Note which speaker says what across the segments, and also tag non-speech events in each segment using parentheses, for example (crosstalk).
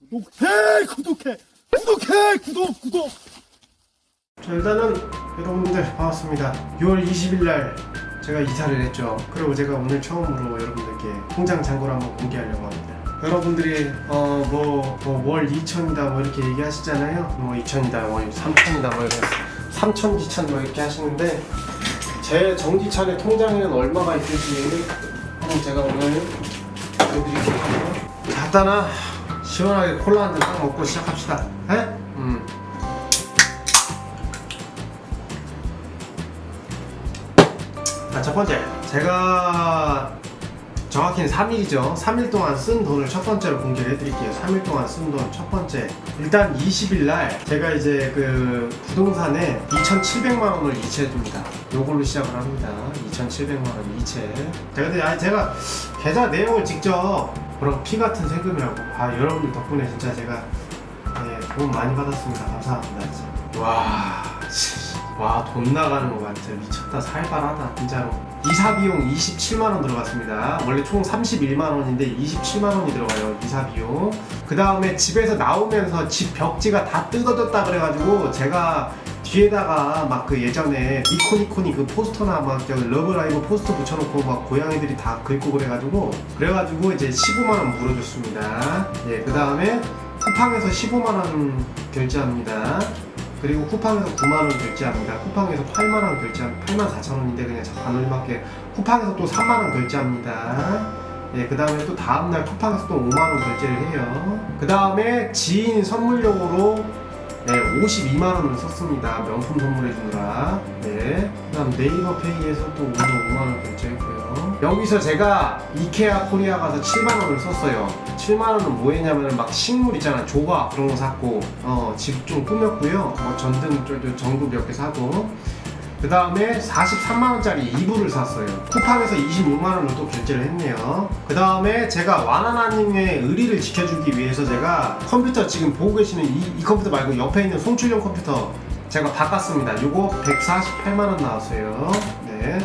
Speaker 1: 구독해 구독해. 구독해 구독 구독.
Speaker 2: 자 일단은 여러분들 반갑습니다. 6월 20일 날 제가 이사를 했죠. 그리고 제가 오늘 처음으로 여러분들께 통장 잔고를 한번 공개하려고 합니다. 여러분들이 어뭐월 2천이다 뭐 이렇게 얘기하시잖아요. 뭐 2천이다 뭐 3천이다 뭐 이렇게 3천 지천 뭐 이렇게 하시는데 제 정지천의 통장에는 얼마가 있을지 한번 제가 오늘 보여드릴게요. 자 일단은 시원하게 콜라 한 잔 딱 먹고 시작합시다 에? 음. 자, 첫 번째. 제가 정확히는 3일이죠. 3일 동안 쓴 돈을 첫 번째로 공개를 해드릴게요. 3일 동안 쓴 돈 첫 번째. 일단 20일 날 제가 이제 그 부동산에 2,700만 원을 이체해둡니다. 요걸로 시작을 합니다. 2,700만 원 이체. 제가, 근데 아니, 제가 계좌 내용을 직접 그런 피 같은 세금이라고. 아, 여러분들 덕분에 진짜 제가 네, 도움 많이 받았습니다. 감사합니다. 진짜. 와, 씨. 와, 돈 나가는 거 같아. 미쳤다. 살벌하다. 진짜로. 이사 비용 27만 원 들어갔습니다. 원래 총 31만 원인데 27만 원이 들어가요. 이사 비용. 그 다음에 집에서 나오면서 집 벽지가 다 뜯어졌다 그래가지고 제가 뒤에다가 막 그 예전에 니코니코니 그 포스터나 막저 러브라이브 포스터 붙여놓고 막 고양이들이 다 긁고 그래가지고 그래가지고 이제 15만 원 물어줬습니다. 예, 그 다음에 쿠팡에서 15만 원 결제합니다. 그리고 쿠팡에서 9만 원 결제합니다. 쿠팡에서 8만 원 결제한 8만 4천 원인데 그냥 반올림밖에 쿠팡에서 또 3만 원 결제합니다. 예, 그 다음에 또 다음날 쿠팡에서 또 5만 원 결제를 해요. 그 다음에 지인 선물용으로 네, 52만 원을 썼습니다. 명품 선물해 주느라. 네. 그다음 네이버 페이에서 또 오늘 5만 원 결제했고요. 여기서 제가 이케아 코리아 가서 7만 원을 썼어요. 7만 원은 뭐 했냐면 막 식물 있잖아. 조각 그런 거 샀고 어, 집 좀 꾸몄고요. 뭐 전등 좀 전구 몇 개 사고 그 다음에 43만원짜리 이불을 샀어요. 쿠팡에서 26만원을 또 결제를 했네요. 그 다음에 제가 와나나님의 의리를 지켜주기 위해서 제가 컴퓨터 지금 보고 계시는 이, 이 컴퓨터 말고 옆에 있는 송출용 컴퓨터 제가 바꿨습니다. 요거 148만원 나왔어요. 네.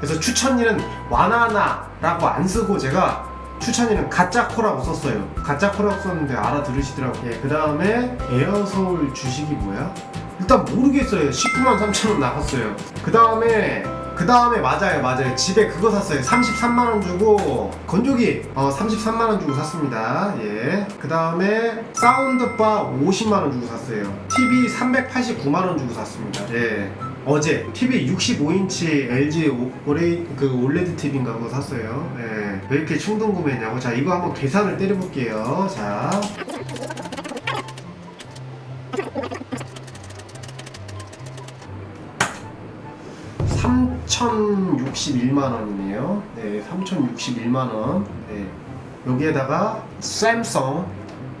Speaker 2: 그래서 추천일은 와나나라고 안 쓰고 제가 추천일은 가짜 코라고 썼어요. 가짜 코라고 썼는데 알아들으시더라고요. 예, 그 다음에 에어서울 주식이 뭐야? 일단 모르겠어요. 19만 3천 원 나갔어요. 그 다음에 그 다음에 맞아요, 맞아요. 집에 그거 샀어요. 33만 원 주고 건조기 어 33만 원 주고 샀습니다. 예. 그 다음에 사운드바 50만 원 주고 샀어요. TV 389만 원 주고 샀습니다. 예. 어제 TV 65인치 LG 오, 오레, 그 올레드 TV인가 그거 샀어요. 예. 왜 이렇게 충동 구매했냐고. 자, 이거 한번 계산을 때려볼게요. 자. 삼 3,061만 원이네요. 네, 3,061만 원. 네. 여기에다가 샘성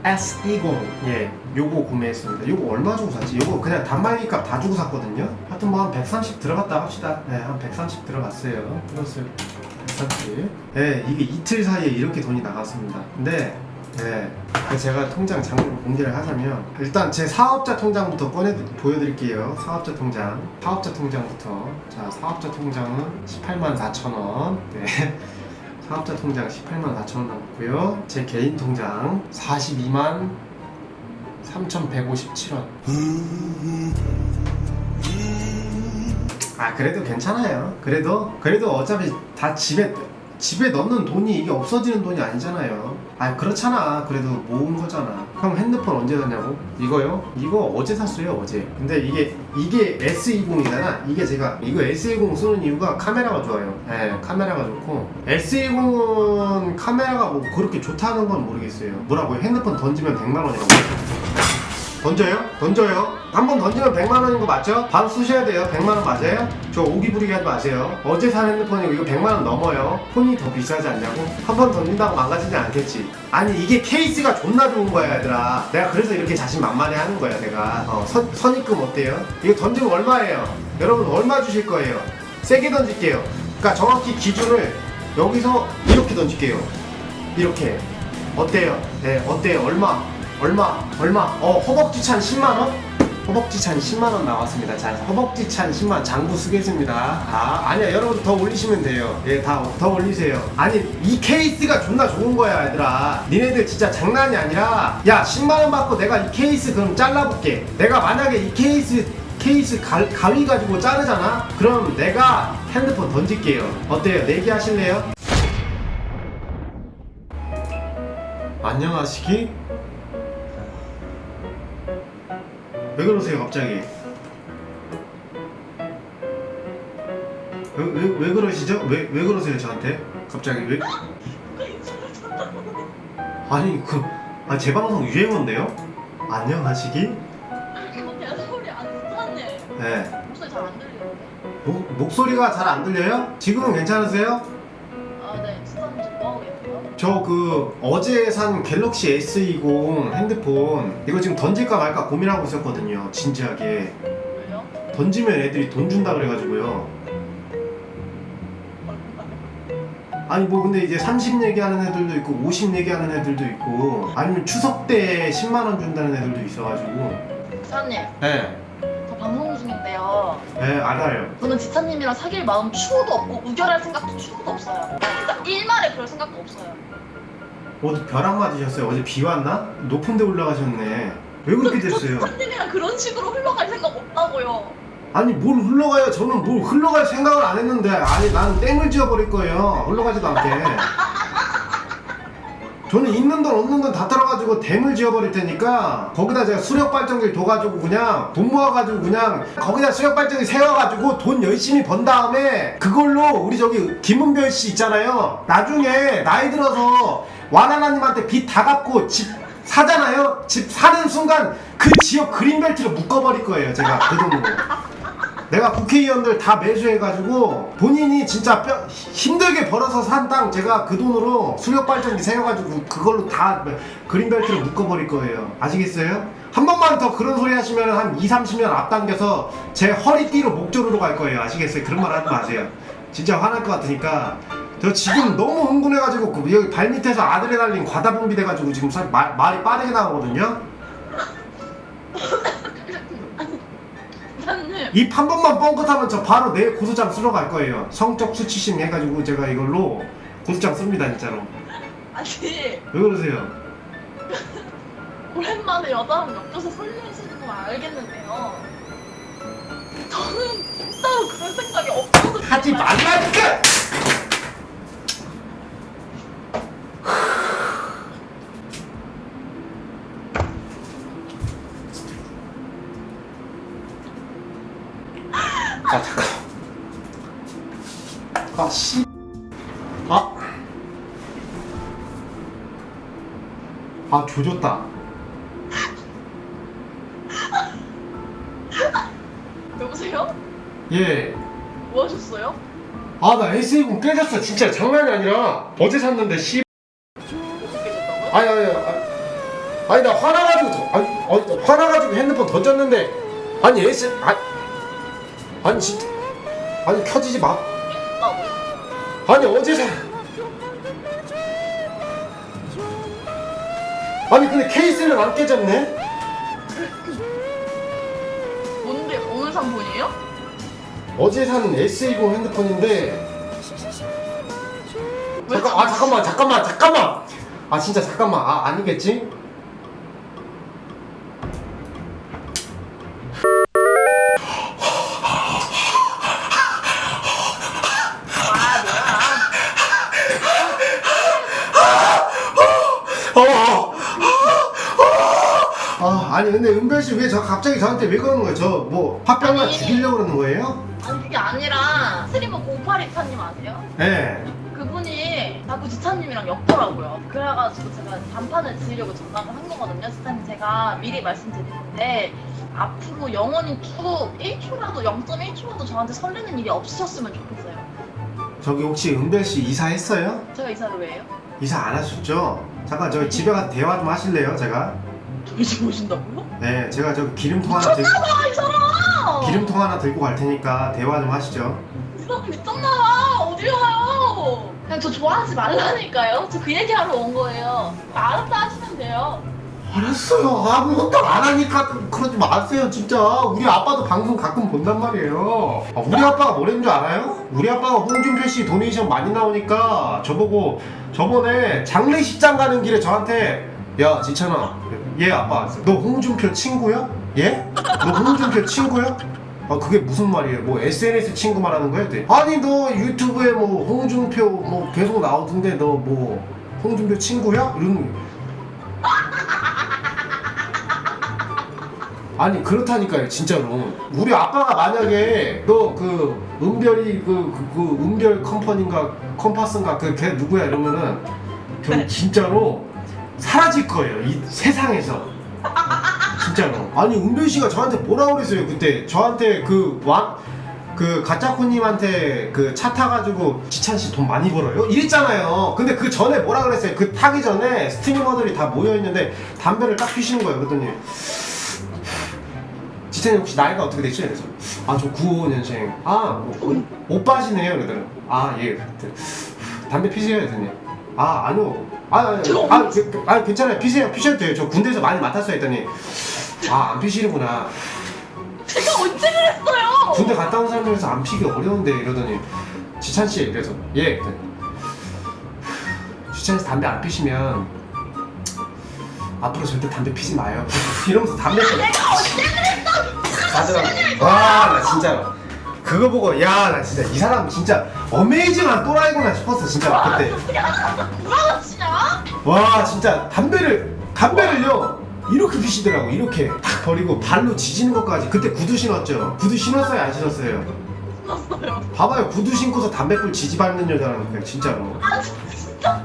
Speaker 2: S20 예, 요거 구매했습니다. 요거 얼마 주고 샀지? 요거 그냥 단말기 값 다 주고 샀거든요. 하여튼 뭐 한 130 들어갔다 합시다. 네, 한 130 들어갔어요. 들었어요. 130. 네, 이게 이틀 사이에 이렇게 돈이 나갔습니다. 근데 네, 제가 통장 잔고를 공개를 하자면 일단 제 사업자 통장부터 꺼내 보여드릴게요. 사업자 통장, 사업자 통장부터. 자, 사업자 통장은 18만 4천 원. 네. 사업자 통장 18만 4천 원 남았고요. 제 개인 통장 42만 3,157원. 아 그래도 괜찮아요. 그래도 그래도 어차피 다 집에 집에 넣는 돈이 이게 없어지는 돈이 아니잖아요. 아 그렇잖아. 그래도 모은 거잖아. 형 핸드폰 언제 샀냐고? 이거요? 이거 어제 샀어요 어제. 근데 이게 이게 S20이잖아. 이게 제가 이거 S20 쓰는 이유가 카메라가 좋아요. 네, 카메라가 좋고 S20은 카메라가 뭐 그렇게 좋다는 건 모르겠어요. 뭐라고요? 핸드폰 던지면 100만 원이라고. 던져요? 던져요? 한 번 던지면 100만 원인 거 맞죠? 바로 쓰셔야 돼요. 100만 원 맞아요? 저 오기 부리기 하지 마세요. 어제 산 핸드폰이고 이거 100만 원 넘어요. 폰이 더 비싸지 않냐고? 한 번 던진다고 망가지지 않겠지. 아니 이게 케이스가 존나 좋은 거야 얘들아. 내가 그래서 이렇게 자신 만만해 하는 거야 내가. 어, 선, 선입금 어때요? 이거 던지면 얼마예요? 여러분 얼마 주실 거예요? 세게 던질게요. 그러니까 정확히 기준을 여기서 이렇게 던질게요. 이렇게. 어때요? 네, 어때요? 얼마? 얼마? 얼마? 어, 허벅지 찬 10만 원? 허벅지 찬 10만 원 나왔습니다. 자, 허벅지 찬 10만 장부 쓰겠습니다. 아, 아니야. 여러분 더 올리시면 돼요. 예, 다 더 올리세요. 아니, 이 케이스가 존나 좋은 거야, 얘들아. 니네들 진짜 장난이 아니라, 야, 10만 원 받고 내가 이 케이스 그럼 잘라볼게. 내가 만약에 이 케이스, 케이스 가, 가위 가지고 자르잖아? 그럼 내가 핸드폰 던질게요. 어때요? 내기 하실래요? 안녕하시기? 왜 그러세요 갑자기? 왜, 왜, 왜 그러시죠? 왜, 왜 그러세요 저한테? 갑자기 왜? 아니 그... 아, 제 방송 유행어인데요? 안녕하시기?
Speaker 3: 근데 소리 안 듣네.
Speaker 2: 네
Speaker 3: 목소리 잘 안 들리는데.
Speaker 2: 목, 목소리가 잘 안 들려요? 지금은 괜찮으세요? 저 그 어제 산 갤럭시 S20 핸드폰 이거 지금 던질까 말까 고민하고 있었거든요 진지하게.
Speaker 3: 왜요?
Speaker 2: 던지면 애들이 돈 준다 그래가지고요. 아니 뭐 근데 이제 30 얘기하는 애들도 있고 50 얘기하는 애들도 있고 아니면 추석 때 10만 원 준다는 애들도 있어가지고.
Speaker 3: 지찬님,
Speaker 2: 네,
Speaker 3: 저 방송 중인데요.
Speaker 2: 네 알아요
Speaker 3: 저는 지찬님이랑 사귈 마음 추호도 없고 우결할 생각도 추호도 없어요. 진짜 일말에 그럴 생각도 없어요.
Speaker 2: 어디 벼락 맞으셨어요? 어제 비 왔나? 높은 데 올라가셨네 왜 그렇게
Speaker 3: 저
Speaker 2: 됐어요?
Speaker 3: 지찬님이랑 그런 식으로 흘러갈 생각 없다고요.
Speaker 2: 아니 뭘 흘러가요? 저는 뭘 흘러갈 생각을 안 했는데 아니 나는 땡을 지어버릴 거예요 흘러가지도 않게 저는 있는 돈 없는 돈 다 털어가지고 댐을 지어버릴 테니까 거기다 제가 수력 발전기를 둬가지고 그냥 돈 모아가지고 그냥 거기다 수력 발전기 세워가지고 돈 열심히 번 다음에 그걸로 우리 저기 김은별 씨 있잖아요. 나중에 나이 들어서 와나나님한테 빚 다 갚고 집 사잖아요. 집 사는 순간 그 지역 그린벨트로 묶어버릴 거예요 제가 그 돈으로 내가 국회의원들 다 매수해가지고 본인이 진짜 뼈, 힘들게 벌어서 산 땅 제가 그 돈으로 수력 발전기 세워가지고 그걸로 다 그린벨트로 묶어버릴 거예요. 아시겠어요? 한 번만 더 그런 소리 하시면 한 2, 30년 앞당겨서 제 허리띠로 목조르러 갈 거예요. 아시겠어요? 그런 말 하지 마세요. 진짜 화날 것 같으니까 저 지금 너무 흥분해가지고 그 여기 발밑에서 아드레날린 과다 분비 돼가지고 지금 사- 말, 말이 빠르게 나오거든요. 입 한 번만 뻥끗하면 저 바로 내일 고소장 쓰러 갈 거예요. 성적 수치심 해가지고 제가 이걸로 고소장 씁니다 진짜로.
Speaker 3: 아니
Speaker 2: 왜 그러세요?
Speaker 3: 오랜만에 여자랑 엮여서 설레시는 건 알겠는데요. 저는 진짜 그런 생각이 없어서
Speaker 2: 하지 말라니까! 아 조졌다.
Speaker 3: 여보세요?
Speaker 2: 예.
Speaker 3: 뭐 하셨어요?
Speaker 2: 아나 S20 깨졌어 진짜 장난이 아니라 어제 샀는데 씨? 아니 아니 아니 아니 나 화나가지고 더- 아니 어, 화나가지고 핸드폰 던졌는데 아니 S 아니 아니 진짜 아니 켜지지 마
Speaker 3: 아,
Speaker 2: 아니 어제 사 아니 근데 케이스는 안 깨졌네?
Speaker 3: 뭔데? 오늘 산 분이에요?
Speaker 2: 어제 산 S20 핸드폰인데.
Speaker 3: 왜
Speaker 2: 잠깐 아 잠깐만 잠깐만 잠깐만! 아 진짜 잠깐만. 아 아니겠지 근데 은별 씨 왜 저 갑자기 저한테 왜 그러는 거예요? 저 뭐 화병나
Speaker 3: 아니.
Speaker 2: 죽이려고 그러는 거예요?
Speaker 3: 아니 그게 아니라 스리머 0824님 아세요?
Speaker 2: 네.
Speaker 3: 그분이 자꾸 지찬님이랑 엮더라고요. 그래가지고 제가 단판을 지으려고 전화를 한 거거든요. 지찬님 제가 미리 말씀드리는데 앞으로 영원히 쭉 1초라도 0.1초라도 저한테 설레는 일이 없으셨으면 좋겠어요.
Speaker 2: 저기 혹시 은별 씨 이사했어요?
Speaker 3: 제가 이사를 왜 해요?
Speaker 2: 이사 안 하셨죠? 잠깐 저희 집에 가서 대화 좀 하실래요? 제가
Speaker 3: 저희 집 오신다고요?
Speaker 2: 네 제가 저 기름통 하나 들고
Speaker 3: 아, 이 사람!
Speaker 2: 기름통 하나 들고 갈 테니까 대화 좀 하시죠.
Speaker 3: 이 사람 미쳤나봐! 어디 가요? 그냥 저 좋아하지 말라니까요. 저 그 얘기하러 온 거예요. 알았다 하시면 돼요.
Speaker 2: 알았어요. 아무것도 안 하니까 그러지 마세요, 진짜. 우리 아빠도 방송 가끔 본단 말이에요. 아, 우리 아빠가 뭐랬는 줄 알아요? 우리 아빠가 홍준표 씨 도네이션 많이 나오니까 저보고 저번에 장례식장 가는 길에 저한테 야, 지찬아. 예, 아빠. 너 홍준표 친구야? 예? 너 홍준표 친구야? 아 그게 무슨 말이에요? 뭐 SNS 친구 말하는 거야? 네. 아니 너 유튜브에 뭐 홍준표 뭐 계속 나오던데 너 뭐 홍준표 친구야? 이런 아니 그렇다니까요 진짜로 우리 아빠가 만약에 너 그 은별이 그, 그, 그 은별 컴퍼니인가 컴파스인가 그 걔 누구야 이러면은 저
Speaker 3: 네.
Speaker 2: 진짜로 사라질 거예요 이 세상에서. 진짜로. 아니 은별 씨가 저한테 뭐라 그랬어요 그때? 저한테 그왕그 가짜코님한테 그 차 타가지고 지찬 씨 돈 많이 벌어요? 이랬잖아요. 근데 그 전에 뭐라 그랬어요? 그 타기 전에 스트리머들이 다 모여 있는데 담배를 딱 피시는 거예요. 그랬더니 지찬이 혹시 나이가 어떻게 되시죠? 그래서 아 저 95년생. 아 오, 오빠시네요. 그러더라고 아예. 담배 피세요. 그랬더니 아 아니요. 아, 아, 아, 그, 그, 아 괜찮아요. 피세요. 피셔도 돼요. 저 군대에서 많이 맡았어요 했더니. 아 안 피시는구나.
Speaker 3: 제가 언제 그랬어요?
Speaker 2: 군대 갔다 온 사람들에서 안 피기 어려운데 이러더니 지찬 씨 그래서 예 그랬더니. 지찬 씨 담배 안 피시면 앞으로 절대 담배 피지 마요. (laughs) 이러면서 담배
Speaker 3: 내가 언제 그랬어?
Speaker 2: 맞아 와나 진짜로 그거 보고 야 나 진짜 이 사람 진짜 어메이징한 또라이구나 싶었어 진짜 그때.
Speaker 3: 구라치냐?
Speaker 2: 와 진짜 담배를 담배를요 이렇게 피시더라고 이렇게. 딱 버리고 발로 지지는 것까지. 그때 구두 신었죠. 구두 신었어요 안 신었어요?
Speaker 3: 났어요.
Speaker 2: 봐봐요 구두 신고서 담배꿀 지지밟는 여자라니까요 진짜로.
Speaker 3: 아 진짜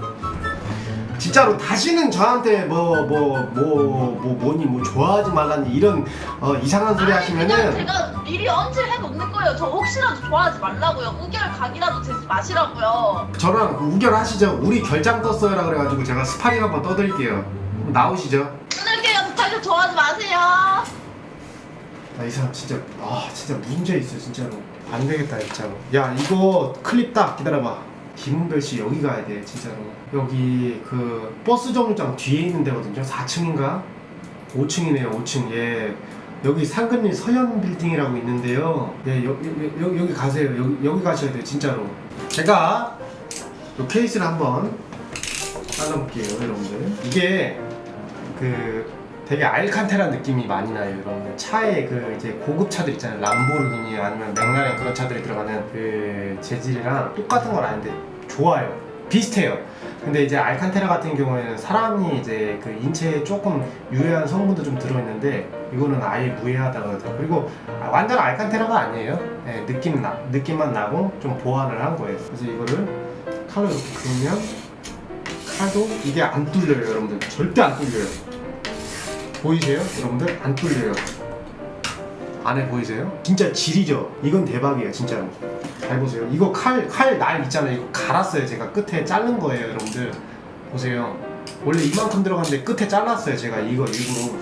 Speaker 2: 진짜로 다시는 저한테 뭐 뭐 뭐 뭐 뭐니 뭐 좋아하지 말라니 이런 어, 이상한 소리
Speaker 3: 아니 그냥
Speaker 2: 하시면은
Speaker 3: 제가 미리 언질 해 놓는 거예요. 저 혹시라도 좋아하지 말라고요. 우결 각이라도 재지 마시라고요.
Speaker 2: 저랑 우결하시죠 우리 결장 떴어요라 그래가지고 제가 스파링 한번 떠드릴게요 나오시죠
Speaker 3: 끊을게요. 부탁해요. 좋아하지 마세요.
Speaker 2: 아이 사람 진짜 아 진짜 문제 있어 진짜로 안 되겠다 진짜로 야 이거 클립 딱 기다려봐 김은별 씨 여기 가야 돼 진짜로. 여기 그 버스 정류장 뒤에 있는 데거든요. 4층인가? 5층이네요 5층. 예. 여기 상근리 서현 빌딩이라고 있는데요. 예 여, 여, 여, 여기 가세요. 여기, 여기 가셔야 돼요 진짜로. 제가 이 케이스를 한번 잘라볼게요 여러분들. 이게 그 되게 알칸테라 느낌이 많이 나요. 여러분들 차에 그 이제 고급 차들 있잖아요. 람보르기니 아니면 맥라렌 그런 차들이 들어가는 그 재질이랑 똑같은 건 아닌데 좋아요. 비슷해요. 근데 이제 알칸테라 같은 경우에는 사람이 이제 그 인체에 조금 유해한 성분도 좀 들어있는데 이거는 아예 무해하다고 하더라고요. 그리고 아, 완전 알칸테라가 아니에요. 예, 느낌 나, 느낌만 나고 좀 보완을 한 거예요. 그래서 이거를 칼로 이렇게 그으면 칼도 이게 안 뚫려요 여러분들. 절대 안 뚫려요 보이세요? 여러분들 안 뚫려요. 안에 보이세요? 진짜 질이죠. 이건 대박이에요, 진짜로. 잘 보세요. 이거 칼 칼 날 있잖아요. 이거 갈았어요. 제가 끝에 자른 거예요, 여러분들. 보세요. 원래 이만큼 들어갔는데 끝에 잘랐어요. 제가 이거 일부러 이거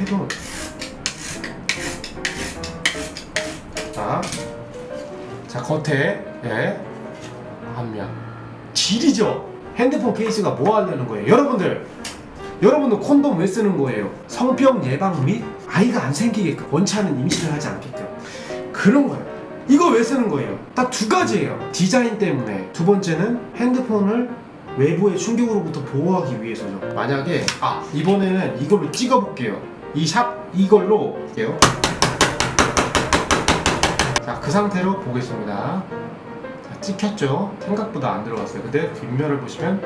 Speaker 2: 해도 자, 자 겉에 예 앞면 질이죠. 핸드폰 케이스가 뭐 하려는 거예요, 여러분들? 여러분은 콘돔 왜 쓰는 거예요? 성병 예방 및 아이가 안 생기게끔 원치 않은 임신을 하지 않게끔 그런 거예요. 이거 왜 쓰는 거예요? 딱 두 가지예요. 디자인 때문에 두 번째는 핸드폰을 외부의 충격으로부터 보호하기 위해서죠. 만약에 아 이번에는 이걸로 찍어볼게요. 이 샵 이걸로 볼게요. 자그 상태로 보겠습니다. 자, 찍혔죠? 생각보다 안 들어갔어요. 근데 뒷면을 보시면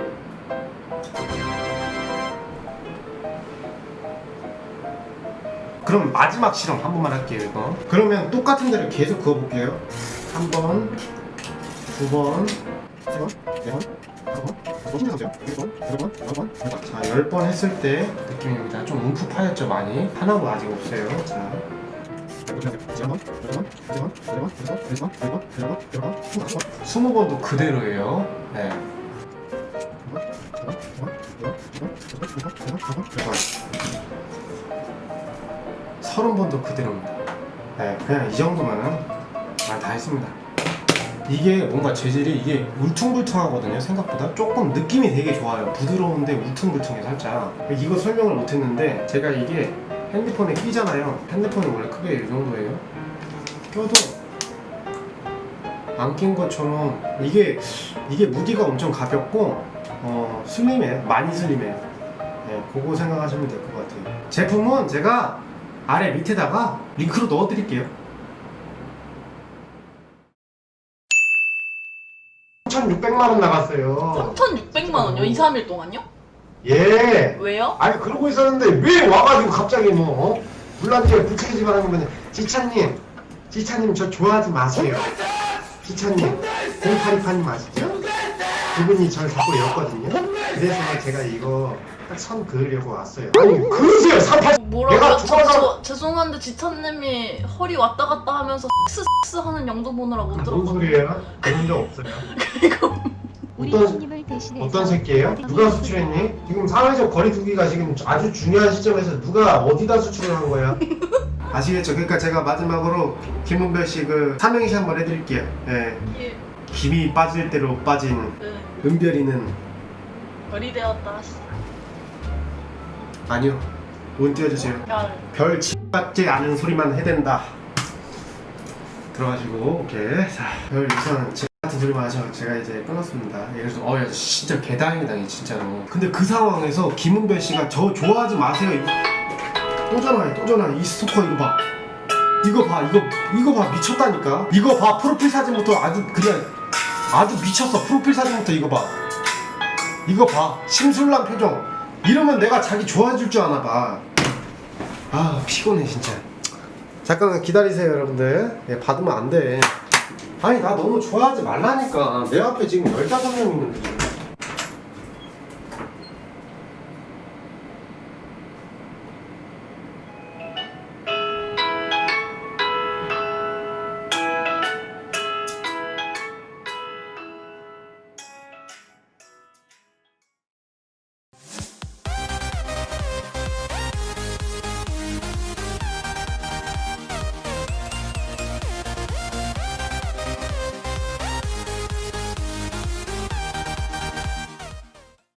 Speaker 2: 그럼 마지막 실험 한 번만 할게요 이거 그러면 똑같은 데를 계속 그어볼게요 한 번, 두 번, 세 번, 네 번, 다섯 번, 더 힘내서 보세요 여섯 번, 여덟 번, 아홉 번, 열 번. 자, 열 번 했을 때 느낌입니다 좀 움푹 파였죠 많이 하나도 아직 없어요 자 번, 번, 세 번, 네 번, 여섯 번, 번, 번, 번, 번, 번, 스무 번도 그대로예요 네. 서른 번도 그대로입니다. 네, 그냥 이 정도면은 아, 다 했습니다. 이게 뭔가 재질이 이게 울퉁불퉁하거든요 생각보다. 조금 느낌이 되게 좋아요. 부드러운데 울퉁불퉁해 살짝. 이거 설명을 못했는데 제가 이게 핸드폰에 끼잖아요. 핸드폰이 원래 크게 이 정도예요. 껴도 안 낀 것처럼 이게 이게 무게가 엄청 가볍고 어 슬림해 많이 슬림해 네, 그거 생각하시면 될 것 같아요. 제품은 제가 아래 밑에다가 링크로 넣어드릴게요 3,600만 원 나갔어요
Speaker 3: 3,600만 원요? 2, 3일 동안요?
Speaker 2: 예
Speaker 3: 왜요?
Speaker 2: 아니 그러고 있었는데 왜 와가지고 갑자기 뭐 어? 물란지에 부채기지 말하는 거냐 지찬님 지찬님 저 좋아하지 마세요 지찬님 0828님 아시죠? 그분이 절 자꾸 였거든요 그래서 제가 이거 딱 선 그으려고 왔어요 아니 그으세요 38
Speaker 3: 뭐라고요?
Speaker 2: 내가
Speaker 3: 저, 저, 죄송한데 지찬님이 허리 왔다 갔다 하면서 스 하는 영도 보느라고
Speaker 2: 못뭔
Speaker 3: 들었거든요.
Speaker 2: 소리예요? 그런 적 없어요 (laughs)
Speaker 3: 그리고
Speaker 4: 우리
Speaker 2: 어떤-
Speaker 4: 손님을 대신해서
Speaker 2: 어떤 새끼예요? 누가 수출했니? 지금 사회적 거리두기가 지금 아주 중요한 시점에서 누가 어디다 수출을 한 거야? (laughs) 아시겠죠? 그러니까 제가 마지막으로 김은별 씨 그 삼행시 한번 해드릴게요. 예.
Speaker 3: 이게
Speaker 2: 김이 빠질 대로 빠진
Speaker 3: 그
Speaker 2: 은별이는
Speaker 3: 별이 되었다 하시죠.
Speaker 2: 아니요. 운 띄워주세요.
Speaker 3: 별.
Speaker 2: 별 같지 않은 소리만 해댄다. 들어가시고 오케이. 자, 별 우선 제 같은 소리만 하셔. 제가 이제 끊었습니다. 그래서 어, 야, 진짜 개다행이다, 이 진짜로. 근데 그 상황에서 김은별 씨가 저 좋아하지 마세요. 이- 또 전화해, 또 전화해. 이 스토커 이거 봐. 이거 봐, 이거 이거 봐 미쳤다니까. 이거 봐 프로필 사진부터 아주 그냥 아주 미쳤어. 프로필 사진부터 이거 봐. 이거 봐 심술난 표정. 이러면 내가 자기 좋아해 줄 줄 아나 봐. 아 피곤해 진짜. 잠깐 기다리세요 여러분들. 예, 받으면 안 돼. 아니 나 너무 좋아하지 말라니까. 내 앞에 지금 15명 있는데.